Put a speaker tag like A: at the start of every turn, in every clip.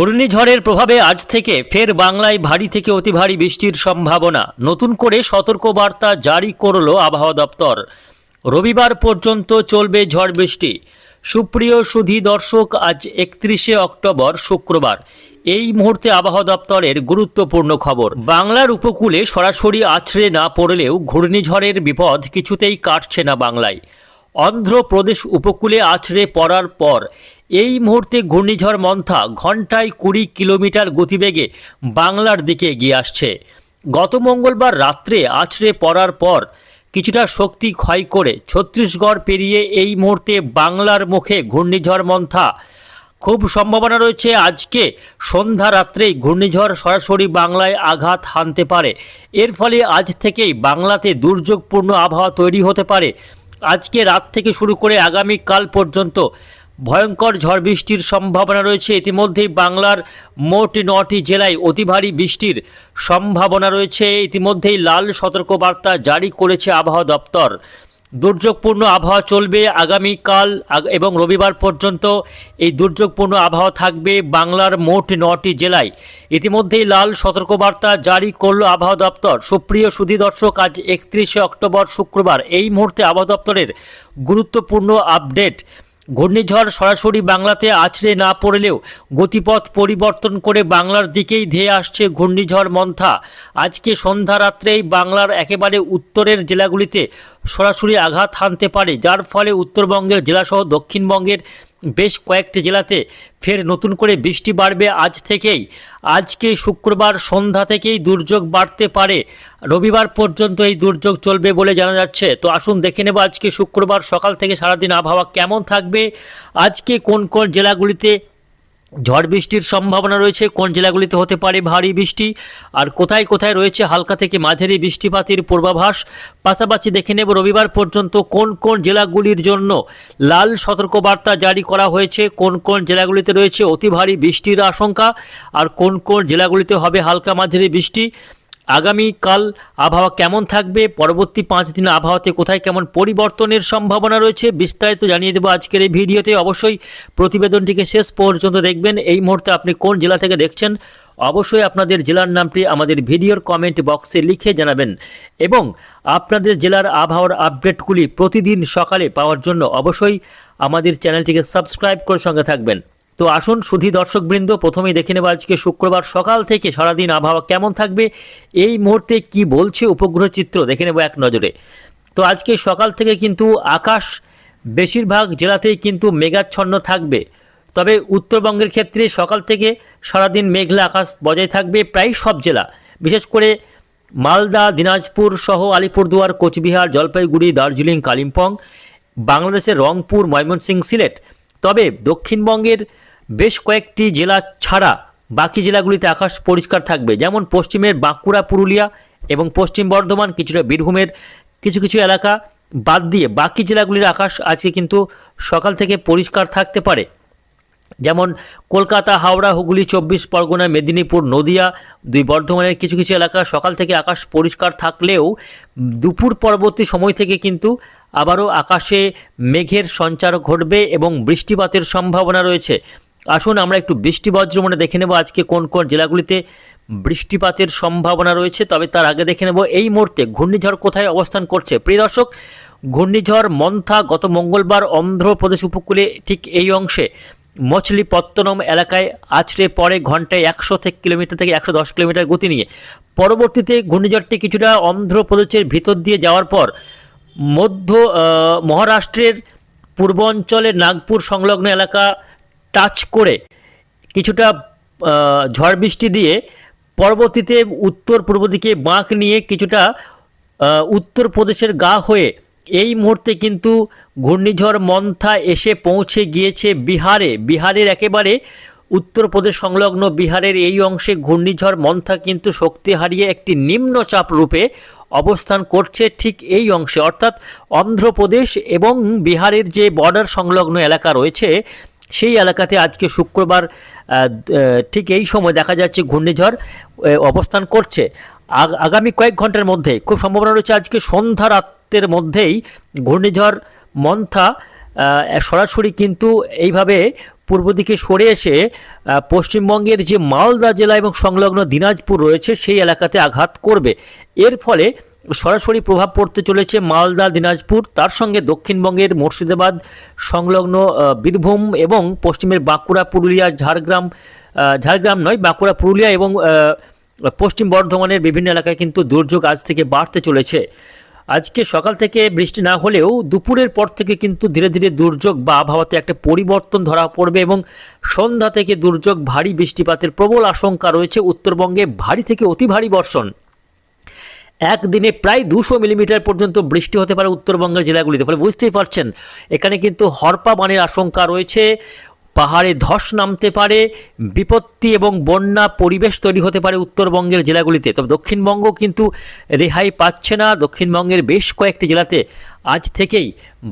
A: ঘূর্ণিঝড়ের প্রভাবে আজ থেকে ফের বাংলায় ভারী থেকে অতি ভারী বৃষ্টির সম্ভাবনা। নতুন করে সতর্কবার্তা জারি করল আবহাওয়া দপ্তর। রবিবার পর্যন্ত চলবে ঝড় বৃষ্টি। সুপ্রিয় সুধী দর্শক, আজ একত্রিশে অক্টোবর, শুক্রবার। এই মুহূর্তে আবহাওয়া দপ্তরের গুরুত্বপূর্ণ খবর। বাংলার উপকূলে সরাসরি আছড়ে না পড়লেও ঘূর্ণিঝড়ের বিপদ কিছুতেই কাটছে না বাংলায়। অন্ধ্রপ্রদেশ উপকূলে আছড়ে পড়ার পর এই মুহূর্তে ঘূর্ণিঝড় মন্থা ঘন্টায় কুড়ি কিলোমিটার গতিবেগে বাংলার দিকে এগিয়ে আসছে। গত মঙ্গলবার রাত্রে আছড়ে পড়ার পর কিছুটা শক্তি ক্ষয় করে ছত্তিশগড় পেরিয়ে এই মুহূর্তে বাংলার মুখে ঘূর্ণিঝড় মন্থা। খুব সম্ভাবনা রয়েছে আজকে সন্ধ্যা রাত্রেই ঘূর্ণিঝড় সরাসরি বাংলায় আঘাত হানতে পারে। এর ফলে আজ থেকেই বাংলাতে দুর্যোগপূর্ণ আবহাওয়া তৈরি হতে পারে। আজকে রাত থেকে শুরু করে আগামী কাল পর্যন্ত ভয়ঙ্কর ঝড় বৃষ্টির সম্ভাবনা রয়েছে। ইতিমধ্যেই বাংলার মোট নটি জেলায় অতি ভারী বৃষ্টির সম্ভাবনা রয়েছে। ইতিমধ্যেই লাল সতর্কবার্তা জারি করেছে আবহাওয়া দপ্তর। দুর্যোগপূর্ণ আবহাওয়া চলবে আগামীকাল আগ- এবং রবিবার পর্যন্ত। এই দুর্যোগপূর্ণ আবহাওয়া থাকবে বাংলার মোট নটি জেলায়। ইতিমধ্যেই লাল সতর্কবার্তা জারি করল আবহাওয়া দপ্তর। সুপ্রিয় সুধী দর্শক, আজ একত্রিশে অক্টোবর শুক্রবার এই মুহূর্তে আবহাওয়া দপ্তরের গুরুত্বপূর্ণ আপডেট। ঘূর্ণিঝড় সরাসরি বাংলাতে আছড়ে না পড়লেও গতিপথ পরিবর্তন করে বাংলার দিকেই ধেয়ে আসছে ঘূর্ণিঝড় মন্থা। আজকে সন্ধ্যা রাত্রেই বাংলার একেবারে উত্তরের জেলাগুলিতে সরাসরি আঘাত হানতে পারে, যার ফলে উত্তরবঙ্গের জেলাসহ দক্ষিণবঙ্গের বেশ কয়েকটি জেলাতে ফের নতুন করে বৃষ্টি বাড়বে আজ থেকেই। আজকে শুক্রবার সন্ধ্যা থেকেই দুর্যোগ বাড়তে পারে। রবিবার পর্যন্ত এই দুর্যোগ চলবে বলে জানা যাচ্ছে। তো আসুন দেখে নেব আজকে শুক্রবার সকাল থেকে সারাদিন আবহাওয়া কেমন থাকবে। আজকে কোন কোন জেলাগুলিতে ঝড় বৃষ্টির সম্ভাবনা রয়েছে, কোন জেলাগুলিতে হতে পারে ভারী বৃষ্টি? আর কোথায় কোথায় রয়েছে হালকা থেকে মাঝারি বৃষ্টিপাতের পূর্বাভাস? পাশাপাশি দেখে নেব রবিবার পর্যন্ত কোন কোন জেলাগুলির জন্য লাল সতর্কবার্তা জারি করা হয়েছে, কোন কোন জেলাগুলিতে রয়েছে অতি ভারী বৃষ্টির আশঙ্কা, আর কোন কোন জেলাগুলিতে হবে হালকা মাঝারি বৃষ্টি? আগামীকাল আবহাওয়া কেমন থাকবে? পরবর্তী পাঁচ দিন আবহাওয়াতে কোথায় কেমন পরিবর্তনের সম্ভাবনা রয়েছে? বিস্তারিত জানিয়ে দেবো আজকের এই ভিডিওতে। অবশ্যই প্রতিবেদনটিকে শেষ পর্যন্ত দেখবেন। এই মুহূর্তে আপনি কোন জেলা থেকে দেখছেন? অবশ্যই আপনাদের জেলার নামটি আমাদের ভিডিওর কমেন্ট বক্সে লিখে জানাবেন এবং আপনাদের জেলার আবহাওয়ার আপডেটগুলি প্রতিদিন সকালে পাওয়ার জন্য অবশ্যই আমাদের চ্যানেলটিকে সাবস্ক্রাইব করে সঙ্গে থাকবেন। তো আসুন সুধী দর্শকবৃন্দ, প্রথমেই দেখে নেব আজকে শুক্রবার সকাল থেকে সারাদিন আবহাওয়া কেমন থাকবে, এই মুহূর্তে কি বলছে উপগ্রহ চিত্র, দেখে নেব এক নজরে। তো আজকে সকাল থেকে কিন্তু আকাশ বেশিরভাগ জেলাতেই কিন্তু মেঘাচ্ছন্ন থাকবে। তবে উত্তরবঙ্গের ক্ষেত্রে সকাল থেকে সারাদিন মেঘলা আকাশ বজায় থাকবে প্রায় সব জেলা। বিশেষ করে মালদা, দিনাজপুর সহ আলিপুরদুয়ার, কোচবিহার, জলপাইগুড়ি, দার্জিলিং, কালিম্পং, বাংলাদেশের রংপুর, ময়মনসিংহ, সিলেট। তবে দক্ষিণবঙ্গের বেশ কয়েকটি জেলা ছাড়া বাকি জেলাগুলিতে আকাশ পরিষ্কার থাকবে। যেমন পশ্চিমের বাঁকুড়া, পুরুলিয়া এবং পশ্চিম বর্ধমান কিছুটা বীরভূমের কিছু কিছু এলাকা বাদ দিয়ে বাকি জেলাগুলির আকাশ আজকে কিন্তু সকাল থেকে পরিষ্কার থাকতে পারে। যেমন কলকাতা, হাওড়া, হুগলি, চব্বিশ পরগনা, মেদিনীপুর, নদিয়া, দুই বর্ধমানের কিছু কিছু এলাকা সকাল থেকে আকাশ পরিষ্কার থাকলেও দুপুর পরবর্তী সময় থেকে কিন্তু আবারও আকাশে মেঘের সঞ্চার ঘটবে এবং বৃষ্টিপাতের সম্ভাবনা রয়েছে। আসুন আমরা একটু বৃষ্টি বজ্রমনে দেখে নেব আজকে কোন কোন জেলাগুলিতে বৃষ্টিপাতের সম্ভাবনা রয়েছে, তবে তার আগে দেখে নেব এই মুহূর্তে ঘূর্ণিঝড় কোথায় অবস্থান করছে। প্রিয় দর্শক, ঘূর্ণিঝড় মন্থা গত মঙ্গলবার অন্ধ্রপ্রদেশ উপকূলে ঠিক এই অংশে। মছলিপত্তনম এলাকায় আছড়ে পড়ে ঘন্টায় একশো থেকে কিলোমিটার থেকে একশো দশ কিলোমিটার গতি নিয়ে। পরবর্তীতে ঘূর্ণিঝড়টি কিছুটা অন্ধ্রপ্রদেশের ভিতর দিয়ে যাওয়ার পর মধ্য মহারাষ্ট্রের পূর্বাঞ্চলের নাগপুর সংলগ্ন এলাকা টাচ করে কিছুটা ঝড় বৃষ্টি দিয়ে পরবর্তীতে উত্তর পূর্ব দিকে বাঁক নিয়ে কিছুটা উত্তরপ্রদেশের গা হয়ে এই মুহূর্তে কিন্তু ঘূর্ণিঝড় মন্থা এসে পৌঁছে গিয়েছে বিহারে। বিহারের একেবারে উত্তরপ্রদেশ সংলগ্ন বিহারের এই অংশে ঘূর্ণিঝড় মন্থা কিন্তু শক্তি হারিয়ে একটি নিম্নচাপ রূপে অবস্থান করছে ঠিক এই অংশে। অর্থাৎ অন্ধ্রপ্রদেশ এবং বিহারের যে বর্ডার সংলগ্ন এলাকা রয়েছে সেই এলাকাতে আজকে শুক্রবার ঠিক এই সময় দেখা যাচ্ছে ঘূর্ণিঝড় অবস্থান করছে। আগ- আগামী কয়েক ঘণ্টার মধ্যে, খুব সম্ভাবনা রয়েছে আজকে সন্ধ্যা রাতের মধ্যেই ঘূর্ণিঝড় মন্থা সরাসরি কিন্তু এইভাবে পূর্ব দিকে সরে এসে পশ্চিমবঙ্গের যে মালদা জেলা এবং সংলগ্ন দিনাজপুর রয়েছে, সেই এলাকাতে আঘাত করবে। এর ফলে সরাসরি প্রভাব পড়তে চলেছে মালদা, দিনাজপুর, তার সঙ্গে দক্ষিণবঙ্গের মুর্শিদাবাদ, সংলগ্ন বীরভূম এবং পশ্চিমের বাঁকুড়া, পুরুলিয়া, ঝাড়গ্রাম ঝাড়গ্রাম নয়, বাঁকুড়া, পুরুলিয়া এবং পশ্চিম বর্ধমানের বিভিন্ন এলাকায় কিন্তু দুর্যোগ আজ থেকে বাড়তে চলেছে। আজকে সকাল থেকে বৃষ্টি না হলেও দুপুরের পর থেকে কিন্তু ধীরে ধীরে দুর্যোগ বা আবহাওয়াতে একটা পরিবর্তন ধরা পড়বে এবং সন্ধ্যা থেকে দুর্যোগ, ভারী বৃষ্টিপাতের প্রবল আশঙ্কা রয়েছে। উত্তরবঙ্গে ভারী থেকে অতি ভারী বর্ষণ। একদিনে প্রায় দুশো মিলিমিটার পর্যন্ত বৃষ্টি হতে পারে উত্তরবঙ্গের জেলাগুলিতে, ফলে বুঝতেই পারছেন, এখানে কিন্তু হরপা বানের আশঙ্কা রয়েছে, পাহাড়ে ধস নামতে পারে, বিপত্তি এবং বন্যা পরিবেশ তৈরি হতে পারে উত্তরবঙ্গের জেলাগুলিতে। তবে দক্ষিণবঙ্গ কিন্তু রেহাই পাচ্ছে না, দক্ষিণবঙ্গের বেশ কয়েকটি জেলাতে আজ থেকেই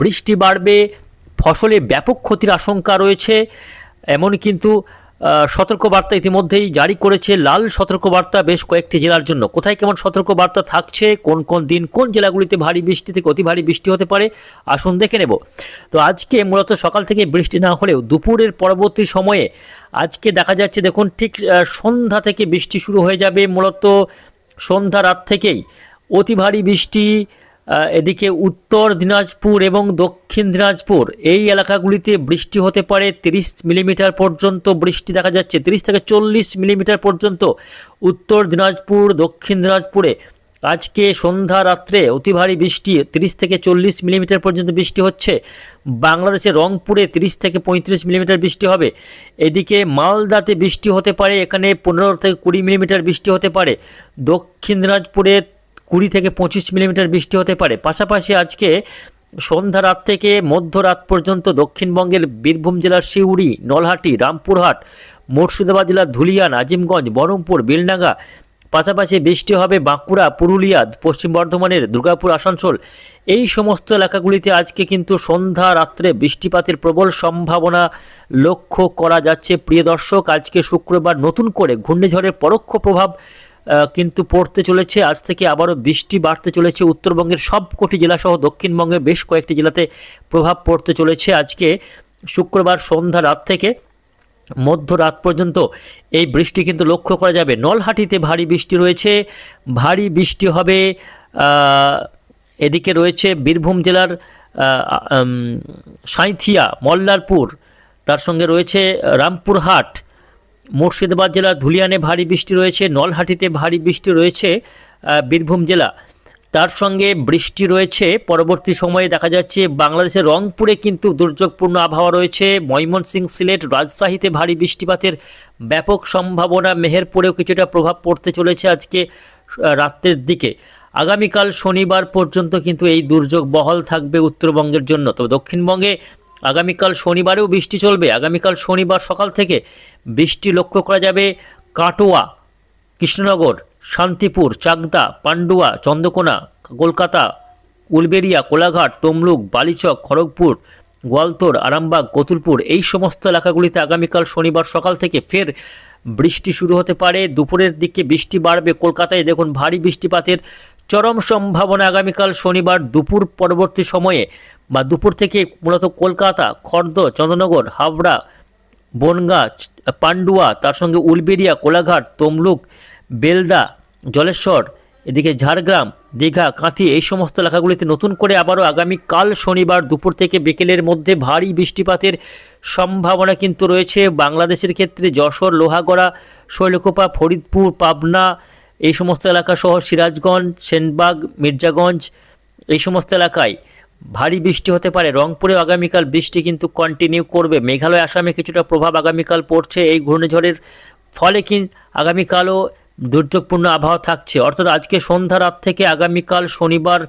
A: বৃষ্টি বাড়বে, ফসলে ব্যাপক ক্ষতির আশঙ্কা রয়েছে, এমন কিন্তু সতর্কবার্তা ইতিমধ্যেই জারি করেছে লাল সতর্কবার্তা বেশ কয়েকটি জেলার জন্য। কোথায় কেমন সতর্কবার্তা থাকছে? কোন কোন দিন কোন জেলাগুলিতে ভারী বৃষ্টি থেকে অতি ভারী বৃষ্টি হতে পারে? আসুন দেখে নেব। তো আজকে মূলত সকাল থেকে বৃষ্টি না হলেও দুপুরের পরবর্তী সময়ে আজকে দেখা যাচ্ছে, দেখুন, ঠিক সন্ধ্যা থেকে বৃষ্টি শুরু হয়ে যাবে মূলত। সন্ধ্যা রাত থেকেই অতি ভারী বৃষ্টি এদিকে উত্তর দিনাজপুর এবং দক্ষিণ দিনাজপুর, এই এলাকাগুলিতে বৃষ্টি হতে পারে তিরিশ মিলিমিটার পর্যন্ত বৃষ্টি দেখা যাচ্ছে, তিরিশ থেকে চল্লিশ মিলিমিটার পর্যন্ত উত্তর দিনাজপুর, দক্ষিণ দিনাজপুরে। আজকে সন্ধ্যা রাত্রে অতি ভারী বৃষ্টি, তিরিশ থেকে চল্লিশ মিলিমিটার পর্যন্ত বৃষ্টি হচ্ছে। বাংলাদেশের রংপুরে তিরিশ থেকে পঁয়ত্রিশ মিলিমিটার বৃষ্টি হবে। এদিকে মালদাতে বৃষ্টি হতে পারে, এখানে পনেরো থেকে কুড়ি মিলিমিটার বৃষ্টি হতে পারে। দক্ষিণ দিনাজপুরে কুড়ি থেকে পঁচিশ মিলিমিটার বৃষ্টি হতে পারে। পাশাপাশি আজকে সন্ধ্যা রাত থেকে মধ্যরাত পর্যন্ত দক্ষিণবঙ্গের বীরভূম জেলার সিউড়ি নলহাটি, রামপুরহাট, মুর্শিদাবাদ জেলার ধুলিয়ান আজিমগঞ্জ বহরমপুর, বেলডাঙ্গা, পাশাপাশি বৃষ্টি হবে বাঁকুড়া, পুরুলিয়া, পশ্চিম বর্ধমানের দুর্গাপুর, আসানসোল। এই সমস্ত এলাকাগুলিতে আজকে কিন্তু সন্ধ্যা রাত্রে বৃষ্টিপাতের প্রবল সম্ভাবনা লক্ষ্য করা যাচ্ছে। প্রিয় দর্শক, আজকে শুক্রবার নতুন করে ঘূর্ণিঝড়ের পরোক্ষ প্রভাব কিন্তু পড়তে চলেছে, আজ থেকে আবারও বৃষ্টি বাড়তে চলেছে। উত্তরবঙ্গের সবকটি জেলাসহ দক্ষিণবঙ্গের বেশ কয়েকটি জেলাতে প্রভাব পড়তে চলেছে। আজকে শুক্রবার সন্ধ্যা রাত থেকে মধ্যরাত পর্যন্ত এই বৃষ্টি কিন্তু লক্ষ্য করা যাবে। নলহাটিতে ভারী বৃষ্টি রয়েছে। ভারী বৃষ্টি হবে এদিকে রয়েছে বীরভূম জেলার সাঁইথিয়া, মল্লারপুর, তার সঙ্গে রয়েছে রামপুরহাট মুর্শিদাবাদ জেলার ধুলিয়ানে ভারী বৃষ্টি রয়েছে, নলহাটিতে ভারী বৃষ্টি রয়েছে বীরভূম জেলা। তার সঙ্গে বৃষ্টি রয়েছে, পরবর্তী সময়ে দেখা যাচ্ছে বাংলাদেশের রংপুরে কিন্তু দুর্যোগপূর্ণ আবহাওয়া রয়েছে, ময়মনসিং সিলেট রাজশাহীতে ভারী বৃষ্টিপাতের ব্যাপক সম্ভাবনা, মেহেরপুরেও কিছুটা প্রভাব পড়তে চলেছে আজকে রাত্রের দিকে। আগামীকাল শনিবার পর্যন্ত কিন্তু এই দুর্যোগ বহাল থাকবে উত্তরবঙ্গের জন্য। তবে দক্ষিণবঙ্গে আগামীকাল শনিবারেও বৃষ্টি চলবে। আগামীকাল শনিবার সকাল থেকে বৃষ্টি লক্ষ্য করা যাবে কাটোয়া, কৃষ্ণনগর, শান্তিপুর, চাকদা, পান্ডুয়া, চন্দ্রকোনা, কলকাতা, উলবেরিয়া, কোলাঘাট, তমলুক, বালিচক, খড়গপুর, গোয়ালতোর, আরামবাগ, কতুলপুর এই সমস্ত এলাকাগুলিতে আগামীকাল শনিবার সকাল থেকে ফের বৃষ্টি শুরু হতে পারে। দুপুরের দিকে বৃষ্টি বাড়বে কলকাতায়। দেখুন, ভারী বৃষ্টিপাতের চরম সম্ভাবনা আগামীকাল শনিবার দুপুর পরবর্তী সময়ে বা দুপুর থেকে মূলত কলকাতা, খর্দ, চন্দ্রনগর হাবড়া বনগাঁ, পান্ডুয়া, তার সঙ্গে উলবেরিয়া কোলাঘাট, তমলুক, বেলদা, জলেশ্বর, এদিকে ঝাড়গ্রাম, দীঘা, কাঁথি এই সমস্ত এলাকাগুলিতে নতুন করে আবারও আগামীকাল শনিবার দুপুর থেকে বিকেলের মধ্যে ভারী বৃষ্টিপাতের সম্ভাবনা কিন্তু রয়েছে। বাংলাদেশের ক্ষেত্রে যশোর, লোহাগড়া, শৈলকোপা, ফরিদপুর, পাবনা এই সমস্ত এলাকা সহ সিরাজগঞ্জ, সেনবাগ, মির্জাগঞ্জ এই সমস্ত এলাকায় ভারী বৃষ্টি হতে পারে। রংপুরে আগামীকাল বৃষ্টি কিন্তু কন্টিনিউ করবে। মেঘালয়, আসামে কিছুটা প্রভাব আগামীকাল পড়ছে। এই ঘূর্ণিঝড়ের ফলে কি আগামীকালও দুর্যোগপূর্ণ আবহাওয়া থাকছে। অর্থাৎ আজকে সন্ধ্যা রাত থেকে আগামীকাল শনিবার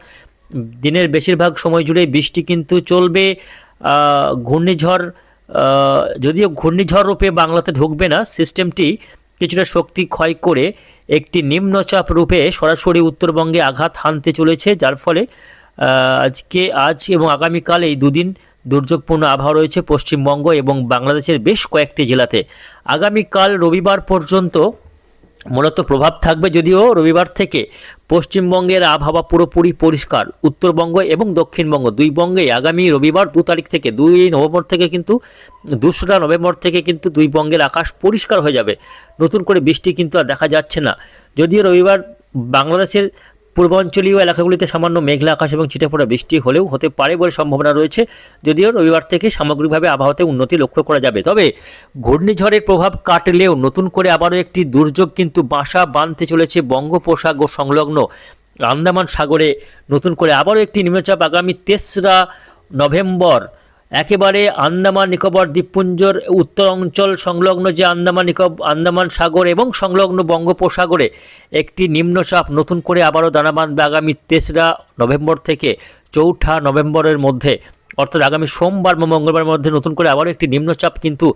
A: দিনের বেশিরভাগ সময় জুড়ে বৃষ্টি কিন্তু চলবে। ঘূর্ণিঝড় যদিও ঘূর্ণিঝড় রূপে বাংলাতে ঢুকবে না, সিস্টেমটি কিছুটা শক্তি ক্ষয় করে একটি নিম্নচাপ রূপে সরাসরি উত্তরবঙ্গে আঘাত হানতে চলেছে, যার ফলে আজকে, আজ এবং আগামীকাল এই দুদিন দুর্যোগপূর্ণ আবহাওয়া রয়েছে পশ্চিমবঙ্গ এবং বাংলাদেশের বেশ কয়েকটি জেলাতে। আগামীকাল রবিবার পর্যন্ত মূলত প্রভাব থাকবে যদিও রবিবার থেকে পশ্চিমবঙ্গের আবহাওয়া পুরোপুরি পরিষ্কার। উত্তরবঙ্গ এবং দক্ষিণবঙ্গ দুই বঙ্গে আগামী রবিবার দু তারিখ থেকে দুই নভেম্বর থেকে কিন্তু দোসরা নভেম্বর থেকে কিন্তু দুই বঙ্গের আকাশ পরিষ্কার হয়ে যাবে। নতুন করে বৃষ্টি কিন্তু আর দেখা যাচ্ছে না। যদিও রবিবার বাংলাদেশের পূর্বাঞ্চলীয় এলাকাগুলিতে সামান্য মেঘলা আকাশ এবং ছিটেফোঁটা বৃষ্টি হলেও হতে পারে বলে সম্ভাবনা রয়েছে। যদিও রবিবার থেকে সামগ্রিকভাবে আবহাওয়াতে উন্নতি লক্ষ্য করা যাবে। তবে ঘূর্ণিঝড়ের প্রভাব কাটলেও নতুন করে আবারও একটি দুর্যোগ কিন্তু বাসা বাঁধতে চলেছে বঙ্গোপসাগর সংলগ্ন আন্দামান সাগরে। নতুন করে আবারও একটি নিম্নচাপ আগামী তেসরা নভেম্বর একেবারে আন্দামান নিকোবর দ্বীপপুঞ্জর উত্তর অঞ্চল সংলগ্ন যে আন্দামান নিকোব আন্দামান সাগর এবং সংলগ্ন বঙ্গোপসাগরে একটি নিম্নচাপ নতুন করে আবারও দানা বাঁধবে আগামী তেসরা নভেম্বর থেকে চৌঠা নভেম্বরের মধ্যে। অর্থাৎ আগামী সোমবার বা মঙ্গলবারের মধ্যে নতুন করে আবারও একটি নিম্নচাপ কিন্তু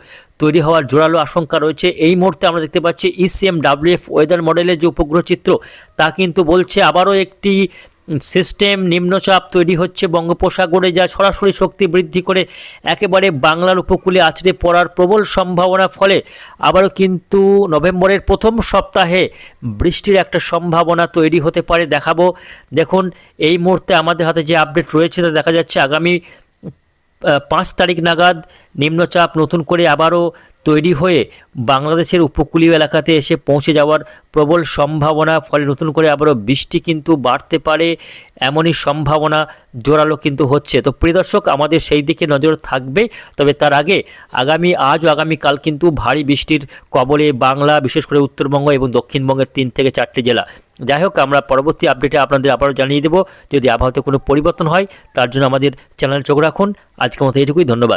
A: তৈরি হওয়ার জোরালো আশঙ্কা রয়েছে। এই মুহূর্তে আমরা দেখতে পাচ্ছি ইসিএম ডাব্লিউএফ ওয়েদার মডেলের যে উপগ্রহ চিত্র, তা কিন্তু বলছে আবারও একটি সিস্টেম নিম্নচাপ তৈরি হচ্ছে বঙ্গোপসাগরে, যা সরাসরি শক্তি বৃদ্ধি করে একেবারে বাংলার উপকূলে আছড়ে পড়ার প্রবল সম্ভাবনা ফলে। আবারও কিন্তু নভেম্বরের প্রথম সপ্তাহে বৃষ্টির একটা সম্ভাবনা তৈরি হতে পারে, দেখাবো। দেখুন, এই মুহূর্তে আমাদের হাতে যে আপডেট রয়েছে তা দেখা যাচ্ছে আগামী পাঁচ তারিখ নাগাদ নিম্নচাপ নতুন করে আবারও তৈরি হয়ে বাংলাদেশের উপকূলীয় এলাকাতে এসে পৌঁছে যাওয়ার প্রবল সম্ভাবনা, ফলে নতুন করে আবারও বৃষ্টি কিন্তু বাড়তে পারে, এমনই সম্ভাবনা জোরালো কিন্তু হচ্ছে। তো প্রিয় দর্শক, আমাদের সেই দিকে নজর থাকবে, তবে তার আগে আগামী, আজ ও আগামীকাল কিন্তু ভারী বৃষ্টির কবলে বাংলা, বিশেষ করে উত্তরবঙ্গ এবং দক্ষিণবঙ্গের তিন থেকে চারটি জেলা যাই হোক আমরা পরবর্তী আপডেটে আপনাদের আবারও জানিয়ে দেবো। যদি আবহাওয়াতে কোনো পরিবর্তন হয়, তার জন্য আমাদের চ্যানেল চোখ রাখুন। আজকের মতো এটুকুই, ধন্যবাদ।